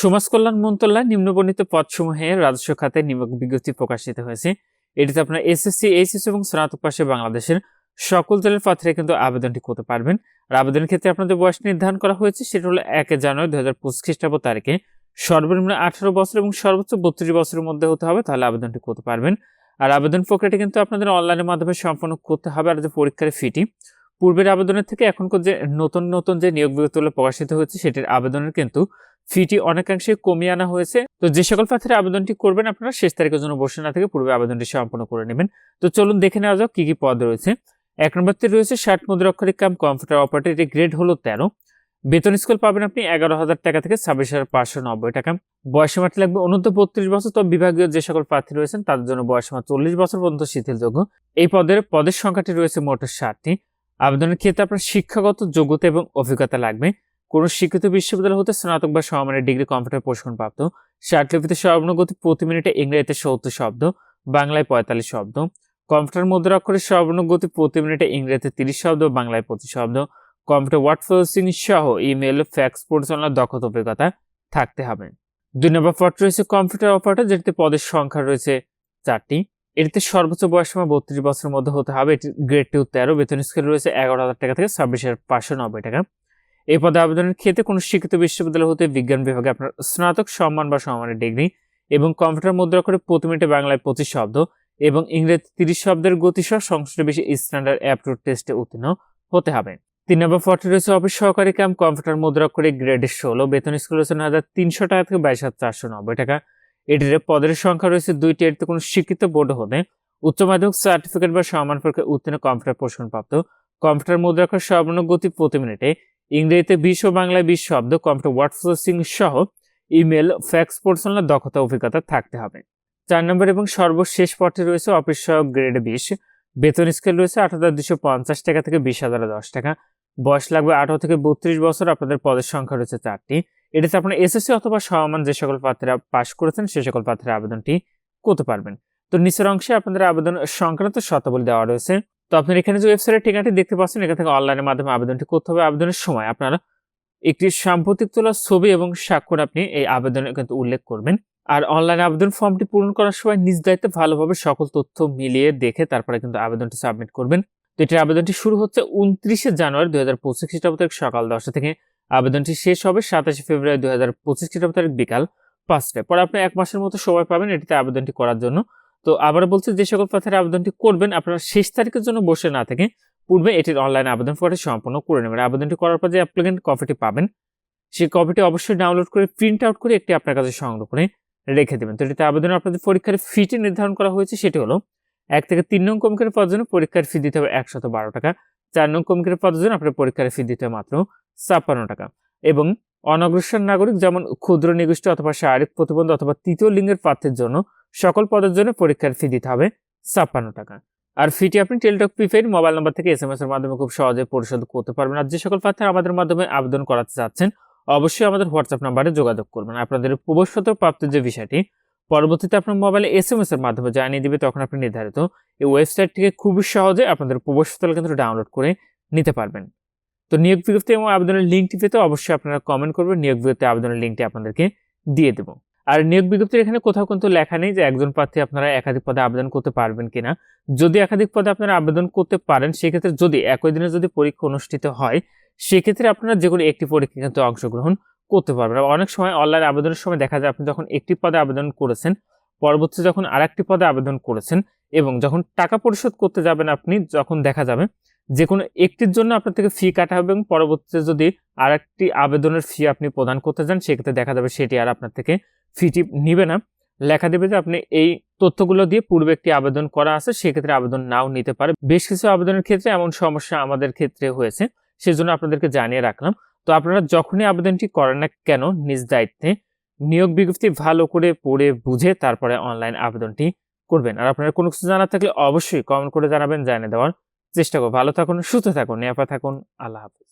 সমাজ কল্যাণ মন্ত্রণালয় নিম্নবর্ণিত পদসমূহে রাজস্ব খাতে নিয়োগ বিজ্ঞপ্তি প্রকাশিত হয়েছে। এটিতে আপনার এসএসসি এইচএসসি এবং স্নাতক পাশে বাংলাদেশের সকল দলের প্রার্থীরা কিন্তু আবেদনটি করতে পারবেন। আর আবেদনের ক্ষেত্রে আপনাদের বয়স নির্ধারণ করা হয়েছে, সেটা হলো এক জানুয়ারি দু হাজার পঁচিশ খ্রিস্টাব্দ তারিখে। সর্বনিম্ন আঠারো বছর এবং সর্বোচ্চ বত্রিশ বছরের মধ্যে হতে হবে, তাহলে আবেদনটি করতে পারবেন। আর আবেদন প্রক্রিয়াটি কিন্তু আপনাদের অনলাইনের মাধ্যমে সম্পন্ন করতে হবে, আর যে পরীক্ষার ফিটি, পূর্বের আবেদনের থেকে এখনকার যে নতুন নতুন যে নিয়োগ বিজ্ঞপ্তিগুলো প্রকাশিত হয়েছে, সেটির আবেদনের কিন্তু ফিটি অনেকাংশে কমিয়ে আনা হয়েছে। তো যে সকল প্রার্থীরা আবেদনটি করবেন, আপনারা শেষ তারিখের জন্য বসে না থেকে পূর্বে আবেদনটি সম্পন্ন করে নেবেন। তো চলুন দেখে নেওয়া যাক কি কি পদ রয়েছে। এক নম্বরতে রয়েছে ষাট মুদ্রাক্ষরিক কাম, কম্পিউটার অপারেটর গ্রেড হলো তেরো। বেতন স্কুল পাবেন আপনি এগারো হাজার টাকা থেকে ছাব্বিশ হাজার পাঁচশো নব্বই টাকা। বয়সীমাটি লাগবে অনূর্ধ্ব বত্রিশ বছর, তো বিভাগীয় যে সকল প্রার্থী রয়েছেন, তাদের জন্য বয়সীমা চল্লিশ বছর পর্যন্ত শিথিলযোগ্য। এই পদের পদের সংখ্যাটি রয়েছে মোট ষাটটি। আবেদনের ক্ষেত্রে আপনার শিক্ষাগত যোগ্যতা এবং অভিজ্ঞতা লাগবে। কোনো শিক্ষিত বিশ্ববিদ্যালয় হতে স্নাতক বা সমমানের ডিগ্রি কম্পিউটার প্রশিক্ষণপ্রাপ্ত ষাটলিপিতে সর্বনিম্ন গতি প্রতি মিনিটে ইংরেজিতে সত্তর শব্দ, বাংলায় পঁয়তাল্লিশ শব্দ। কম্পিউটার মুদ্রা অক্ষরের সর্বনিম্ন গতি প্রতি মিনিটে ইংরেজিতে তিরিশ শব্দ, বাংলায় পঁচিশ শব্দ। কম্পিউটার ওয়ার্ড প্রসেসিং সহ ইমেল ফ্যাক্স, পরিচালনার দক্ষতা, অভিজ্ঞতা থাকতে হবে। দুই নম্বর পদ রয়েছে কম্পিউটার অপারেটর, যেটিতে পদের সংখ্যা রয়েছে চারটি। এটিতে সর্বোচ্চ বয়সীমা বত্রিশ বছরের মধ্যে হতে হবে। এটি গ্রেড টু তেরো। বেতন স্কেল রয়েছে এগারো হাজার টাকা থেকে ছাব্বিশ হাজার পাঁচশো নব্বই টাকা। এই পদে আবেদনের ক্ষেত্রে কোনো শিক্ষিত বিশ্ববিদ্যালয় হতে বিজ্ঞান বিভাগে আপনার স্নাতক, সম্মান বা সম্মানের ডিগ্রি এবং কম্পিউটার মুদ্রা করে প্রতি মিনিটে বাংলায় পঁচিশ শব্দ এবং ইংরেজি তিরিশ শব্দের গতিসহ সংশ্লিষ্ট বেশি স্ট্যান্ডার্ড অ্যাপটুড টেস্টে উত্তীর্ণ হতে হবে। তিন নম্বর ফর্টি রয়েছে অফিস সহকারী ক্যাম্প কম্পিউটার মুদ্রা করে গ্রেড ষোলো, বেতন স্কুল রয়েছে নয় হাজার তিনশো টাকা থেকে বাইশ হাজার চারশো নব্বই টাকা। এটির পদের সংখ্যা রয়েছে দুইটি, এটিতে কোনো শিক্ষিত বোর্ড হতে উচ্চ মাধ্যমিক সার্টিফিকেট বা সম্মান পরীক্ষায় উত্তীর্ণ কম্পিউটার প্রশিক্ষণপ্রাপ্ত কম্পিউটার মুদ্রা করে সর্বনিম্ন গতি প্রতি মিনিটে ইংরেজিতে বিশ ও বাংলায় বিশ শব্দ, কম্পিউটার ওয়ার্ড প্রসেসিং সহ ইমেল, ফ্যাক্স পরিচালনার দক্ষতা, অভিজ্ঞতা থাকতে হবে। চার নম্বর এবং সর্বশেষ পথে রয়েছে অফিস সহক গ্রেড বিশ। বেতন স্কেল রয়েছে আট হাজার দুশো পঞ্চাশ টাকা থেকে বিশ হাজার দশ টাকা। বয়স লাগবে আঠারো থেকে বত্রিশ বছর, আপনাদের পদের সংখ্যা রয়েছে চারটি। এটাতে আপনার এসএসসি অথবা সমান যে সকল প্রার্থীরা পাশ করেছেন, সে সকল পাত্রের আবেদনটি করতে পারবেন। তো নিচের অংশে আপনাদের আবেদন সংক্রান্ত শর্তাবলী দেওয়া রয়েছে। তো আপনার এখানে যে ওয়েবসাইটের ঠিকানাটি দেখতে পাচ্ছেন, এখান থেকে অনলাইনের মাধ্যমে আবেদনটি করতে হবে। আবেদনের সময় আপনারা একটি সাম্প্রতিক তোলা ছবি এবং স্বাক্ষর আপনি এই আবেদনে কিন্তু উল্লেখ করবেন। আর অনলাইন আবেদন ফর্মটি পূরণ করার সময় নিজ দায়িত্বে ভালোভাবে সকল তথ্য মিলিয়ে দেখে তারপরে কিন্তু আবেদনটি সাবমিট করবেন। তো এটির আবেদনটি শুরু হচ্ছে উনত্রিশে জানুয়ারি দুই হাজার পঁচিশ খ্রিস্টাব্দ তারিখ সকাল দশটা থেকে। আবেদনটি শেষ হবে সাতাশে ফেব্রুয়ারি দুই হাজার পঁচিশ খ্রিস্টাব্দ তারিখ বিকাল পাঁচটায়। পরে আপনি এক মাসের মতো সময় পাবেন এটিতে আবেদনটি করার জন্য। তো আবার বলছি, যে সকল প্রার্থীরা আবেদনটি করবেন, আপনারা শেষ তারিখের জন্য বসে না থেকে পূর্বে এটির অনলাইন আবেদন ফর্মটি সম্পন্ন করে নেবেন। আবেদনটি করার পর যে অ্যাপ্লিকেন্ট কপিটি পাবেন, সেই কপিটি অবশ্যই ডাউনলোড করে প্রিন্ট আউট করে একটি আপনার কাছে সংগ্রহ করে রেখে দেবেন। তো এটিতে আবেদনে আপনাদের পরীক্ষার ফিটি নির্ধারণ করা হয়েছে, সেটি হলো এক থেকে তিন নং কমিকের পদের জন্য পরীক্ষার ফি দিতে হবে একশত বারো টাকা, চার নং কমিকের পদের জন্য আপনার পরীক্ষার ফি দিতে হবে মাত্র ছাপ্পান্ন টাকা এবং অনগ্রসর নাগরিক যেমন ক্ষুদ্র নিগোষ্ঠী অথবা শারীরিক প্রতিবন্ধ অথবা তৃতীয় লিঙ্গের প্রার্থীর জন্য সকল পদের জন্য পরীক্ষার ফি দিতে হবে ছাপ্পান্ন টাকা। আর ফিটি আপনি টেলিটক প্রিপেড মোবাইল নাম্বার থেকে এস এম এস এর মাধ্যমে খুব সহজে পরিশোধ করতে পারবেন। আর যে সকল প্রার্থী আমাদের মাধ্যমে আবেদন করাতে চাচ্ছেন, অবশ্যই আমাদের হোয়াটসঅ্যাপ নাম্বারে যোগাযোগ করবেন। আপনাদের প্রবেশপত্র প্রাপ্তির যে বিষয়টি পরবর্তীতে আপনার মোবাইলে এস এম এস এর মাধ্যমে জানিয়ে দিবে, তখন আপনি নির্ধারিত এই ওয়েবসাইট থেকে খুবই সহজে আপনাদের প্রবেশপত্র কিন্তু ডাউনলোড করে নিতে পারবেন। তো নিয়োগ বিজ্ঞপ্তি এবং আবেদনের লিঙ্কটি পেতে অবশ্যই আপনারা কমেন্ট করবেন। নিয়োগ বিজ্ঞপ্তি, আবেদনের লিঙ্কটি আপনাদেরকে দিয়ে দেবো। আর নিয়োগ বিজ্ঞপ্তির এখানে কোথাও কিন্তু লেখা নেই যে একজন প্রার্থী আপনারা একাধিক পদে আবেদন করতে পারবেন কিনা। যদি একাধিক পদে আপনারা আবেদন করতে পারেন, সেক্ষেত্রে যদি একই দিনে যদি পরীক্ষা অনুষ্ঠিত হয়, সেক্ষেত্রে আপনারা যে কোনো একটি পরীক্ষা কিন্তু অংশগ্রহণ করতে পারবেন। অনেক সময় অনলাইন আবেদনের সময় দেখা যায় আপনি যখন একটি পদে আবেদন করেছেন পরবর্তী যখন আরেকটি পদে আবেদন করেছেন এবং যখন টাকা পরিশোধ করতে যাবেন আপনি, যখন দেখা যাবে যে কোনো একটির জন্য আপনার থেকে ফি কাটা হবে এবং পরবর্তীতে যদি আরেকটি আবেদনের ফি আপনি প্রদান করতে যান সেক্ষেত্রে দেখা যাবে সেটি আর আপনার থেকে ফিটি নিবে না। লেখা দেবে যে আপনি এই তথ্যগুলো দিয়ে পূর্বে একটি আবেদন করা আছে, সেক্ষেত্রে আবেদন নাও নিতে পারে। বেশ কিছু আবেদনের ক্ষেত্রে এমন সমস্যা আমাদের ক্ষেত্রে হয়েছে, সেজন্য আপনাদেরকে জানিয়ে রাখলাম। তো আপনারা যখনই আবেদনটি করেন না কেন, নিজ দায়িত্বে নিয়োগ বিজ্ঞপ্তি ভালো করে পড়ে বুঝে তারপরে অনলাইন আবেদনটি করবেন। আর আপনারা কোনো কিছু জানার থাকলে অবশ্যই কমেন্ট করে জানাবেন, জানিয়ে দেওয়ার চেষ্টা করো ভালো থাকুন সুস্থ থাকুন নিরাপদ থাকুন। আল্লাহ হাফিজ।